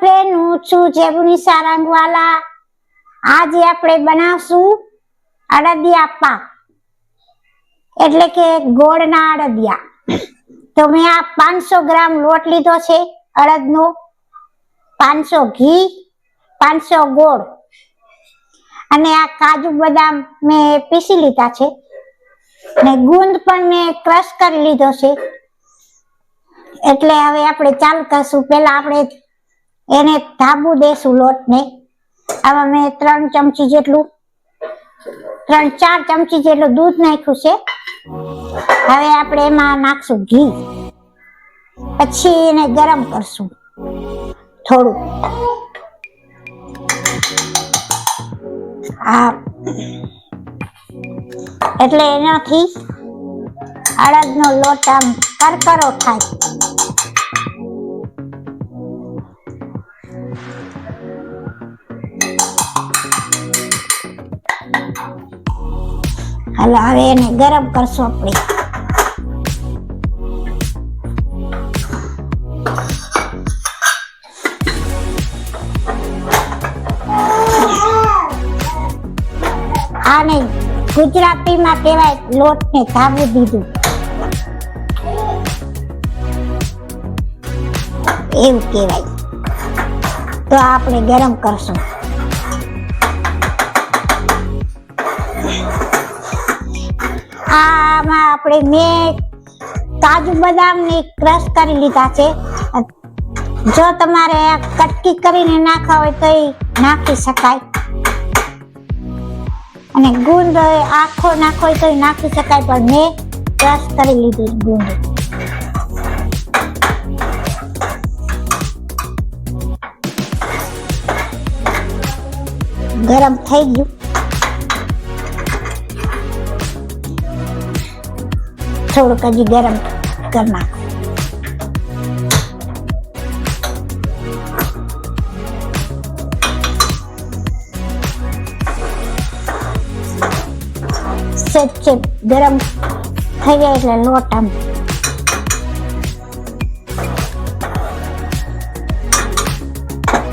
Friend હું છું જેબુની રંગવાલા આજે આપણે બનાવશું અડદિયા પાક એટલે કે ગોળના અડદિયા. તો મેં આ પાંચસો ગ્રામ લોટ લીધો છે અડદનો. પાંચસો ઘી, પાંચસો ગોળ. અને આ કાજુ બદામ મેં પીસી લીધા છે. અને ગુંદ પણ મેં ક્રશ કરી લીધો છે. એટલે હવે આપણે ચાલુ કરશું. પહેલા આપણે એને ધાબુ દેશું લોટને. આમાં મેં ત્રણ ચમચી જેટલું, ત્રણ ચાર ચમચી જેટલું દૂધ નાખ્યું છે. હવે આપણે એમાં નાખશું ઘી. પછી એને ગરમ કરશું થોડું. આ, એટલે એનાથી અડદનો લોટ આમ કરકરો થાય. હાલો, હવે એને ગરમ કરશું આપણે. આને ગુજરાતીમાં કહેવાય લોટને ધાબુ દીધું. એવું કહેવાય. તો આપણે ગરમ કરશું. આમાં આપણે મેં કાજુ બદામ ને ક્રશ કરી લીધા છે. જો તમારે કટકી કરીને નાખવા હોય તો નાખી શકાય. અને ગુંદ આખો નાખો તો નાખી શકાય, પણ મેં ક્રશ કરી લીધી ગુંદ. ગરમ થઈ ગયું. થોડુંક હજી ગરમ કરી નાખો. ગરમ થઈ જાય એટલે લોટ આમ.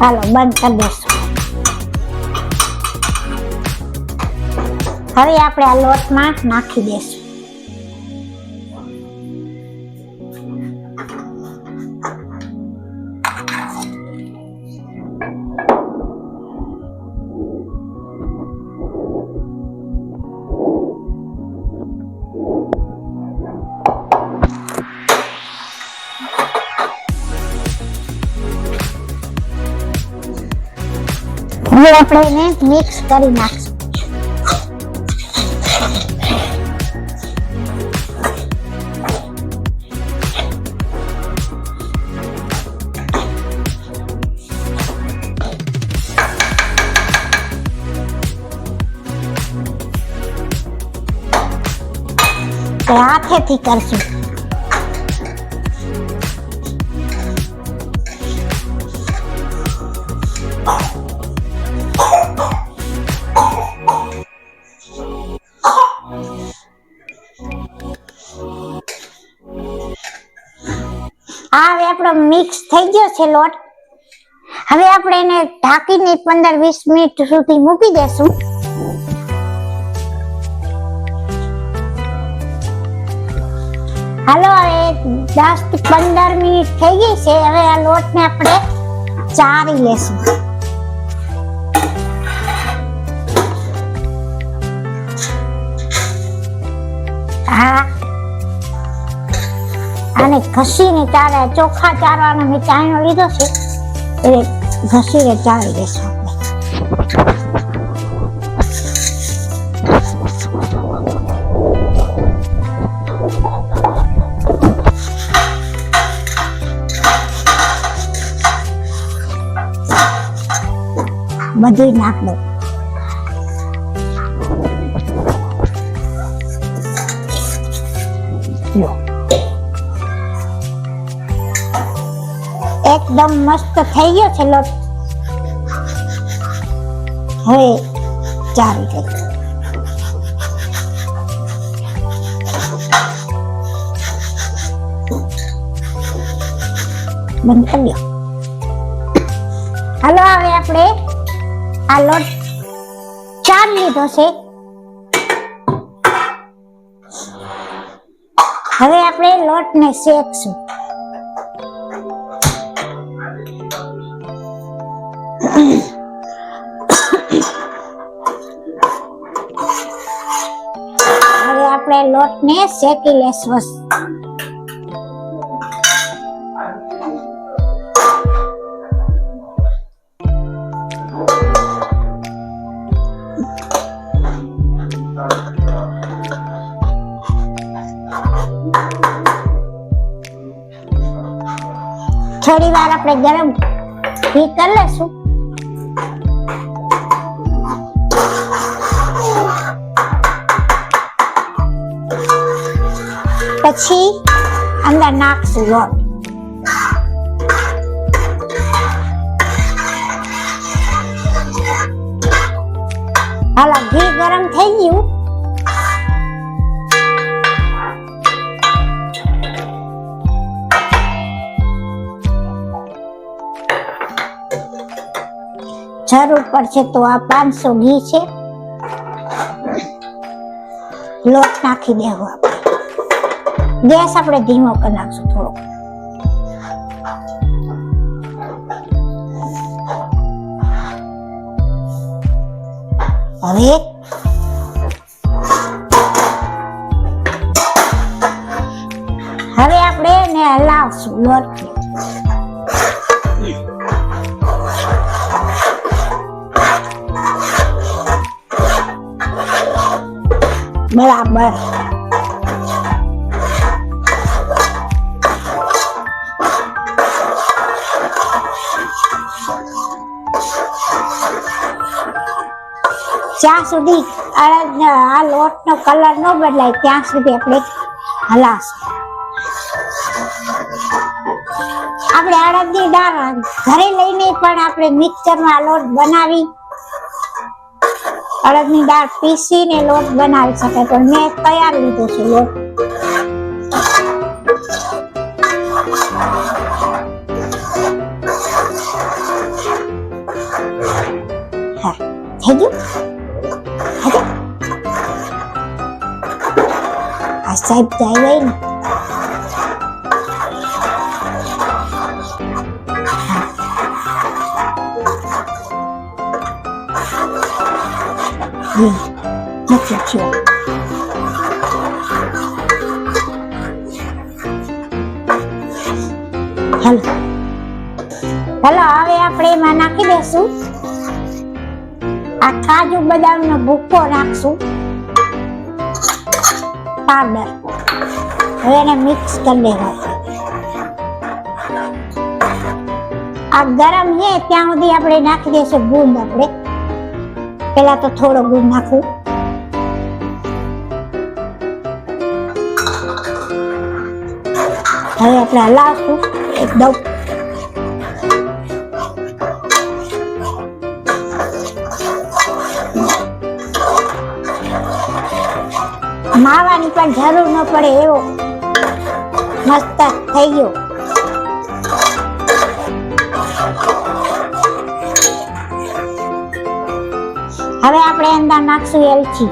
હાલો, બંધ કરી દઈશું. હવે આપણે આ લોટમાં નાખી દઈશું. હવે આપણે એને મિક્સ કરી નાખશું. તો હાથેથી કરશું. આ હવે આપણો મિક્સ થઈ ગયો છે લોટ. હવે આપણે એને ઢાંકીને પંદર વીસ મિનિટ સુધી મૂકી દેશું. હાલો, હવે દસથી પંદર મિનિટ થઈ ગઈ છે. હવે આ લોટને આપણે ચારી લેશું. હા. આને ઘસીને ચારે ચોખા ચારવાનો મેં ચાયણો લીધો છે. એટલે ઘસીને ચાળી દેશું આપણે. બધું નાખ દો એકદમ મસ્ત થઈ ગયો છે લોટ હવે ચાલી દે બંધ કરી દો. હાલો, હવે આપણે આ લોટ ચાર લીધો છે. હવે આપણે લોટને શેકશું. હવે આપણે લોટને શેકી લેશું. થોડી વાર આપણે ગરમ ઘી કરી લેશું. પછી અંદર નાખશું લોટ. હાલા, ઘી ગરમ થઈ ગયું. જરૂર પડશે તો આ પાંચસો ઘી છે. લોટ નાખી દેવો આપણે. ગેસ આપણે ધીમો કરી નાખશું થોડો હવે હવે આપણે એને હલાવશું લોટ બરાબર. જ્યાં સુધી આ લોટનો કલર ન બદલાય, ત્યાં સુધી આપણે હલાશ. આપણે અડદની દાળ ઘરે લઈને પણ આપણે મિક્સરમાં લોટ બનાવી અડદની દાળ પીસીને લોટ બનાવી શકે પણ મેં તૈયાર લીધો છે લોટ. હા, થઈ ગયું? હાજર આ સાહેબ તો આવ્યા ને. હમ, નથી થયો હેલો. હાલો હવે આપણે એમાં નાખી દેશું. આ કાજુ બદામનો ભૂકો નાખશું પાવડર. હવે એને મિક્સ કરી દેવાનું. આ ગરમ છે ત્યાં સુધી આપણે નાખી દઈશું ગુંદ આપણે. પેલા તો થોડો ગુડ નાખું. હવે આપણે હલાવશું. એકદમ માવાની પણ જરૂર ન પડે એવો મસ્ત થઈ ગયો. હવે આપણે અંદર નાખશું એલચી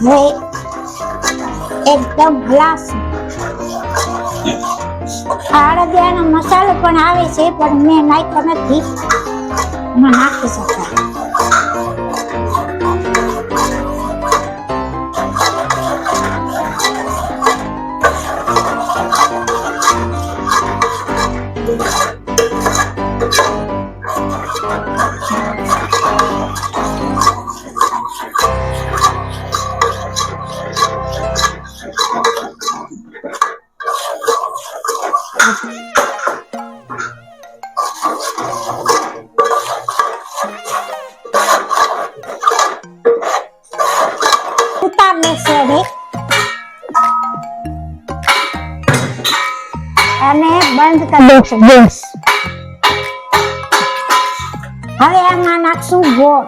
હવે એકદમ હલાવશું પણ આવે છે પણ મેં નાખ્યો નથી. એમાં નાખી શકતા Thank લેશે બંધ કરી દેશું ગેસ હવે આમાં નાખશું ગોળ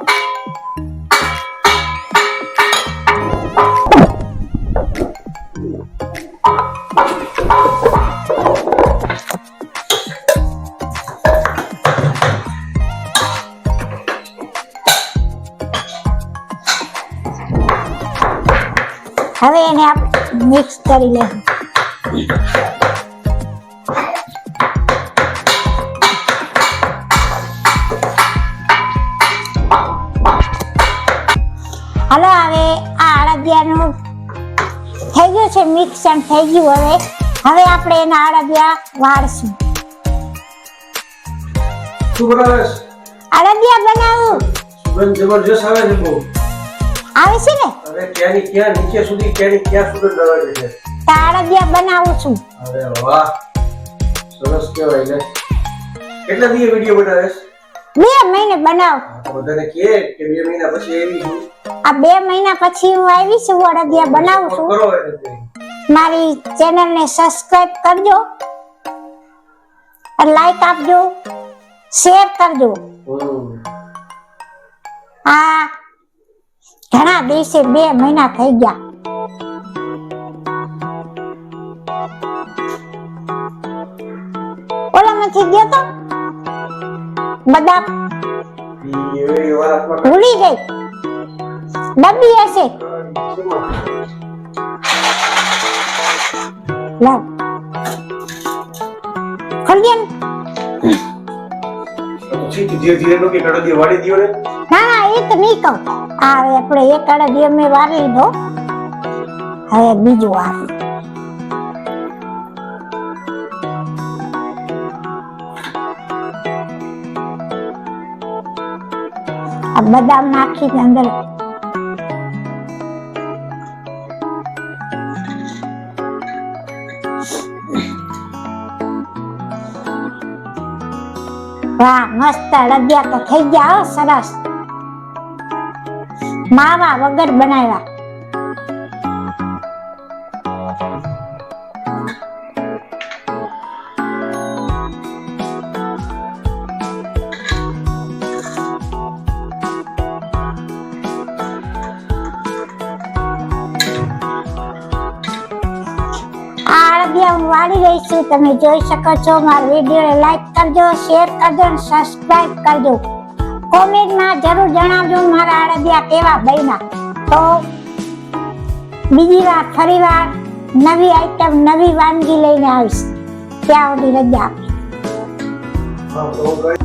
હવે એને આપ મિક્સ કરી લેશું હાલો હવે આ અળદિયાનું થઈ ગયું છે મિક્સર થઈ ગયું હવે. હવે આપણે એના અળદિયા વાળશું. શું બનાવેશ બનાવું. સુગંધ જબરજસ્ત આવે છે બહુ. આવે છે ને? અરે ક્યાંની ક્યાં નીચે સુધી ક્યાંની ક્યાં સુગંધ આવે છે તો અડદિયા બનાવું છું. અરે વાહ સરસ કહેવાય ને. કેટલા દિવસ વીડિયો બનાવેશ બે મહિને બનાવ. બધાને કહે કે બે મહિના પછી આવી છું આ બે મહિના પછી હું આવી છું અડદિયા બનાવું છું. કરો ચેનલ ને મારી સબસ્ક્રાઇબ કરજો. લાઈક આપજો. શેર કરજો. આ ઘણા દિવસે બે મહિના થઈ ગયા. ઓલામાંથી ગયો તો? એવી ભૂલી ગઈ. ડબ્બી હશે? લાવ. દે ને. આ નો કડો દી વાળી એ તો નહીં આ આપણે એક અડદિયો મેં વાર લીધો. હવે બીજું વાર આ બદામ નાખી અંદર. વાહ મસ્ત લડ્યા તો થઈ ગયા સરસ. માવા વગર બનાવ્યા. આ હું વાળી રહી છું. તમે જોઈ શકો છો મારો વીડિયો લાઈક કરજો શેર કરજો અને સબસ્ક્રાઇબ કરજો. કોમેન્ટમાં જરૂર જણાવજો મારા અડદિયા કેવા બન્યા. તો બીજી વાર, ફરી વાર નવી આઈટમ નવી વાનગી લઈને આવીશ. ત્યાં સુધી રજા આપી હા, તો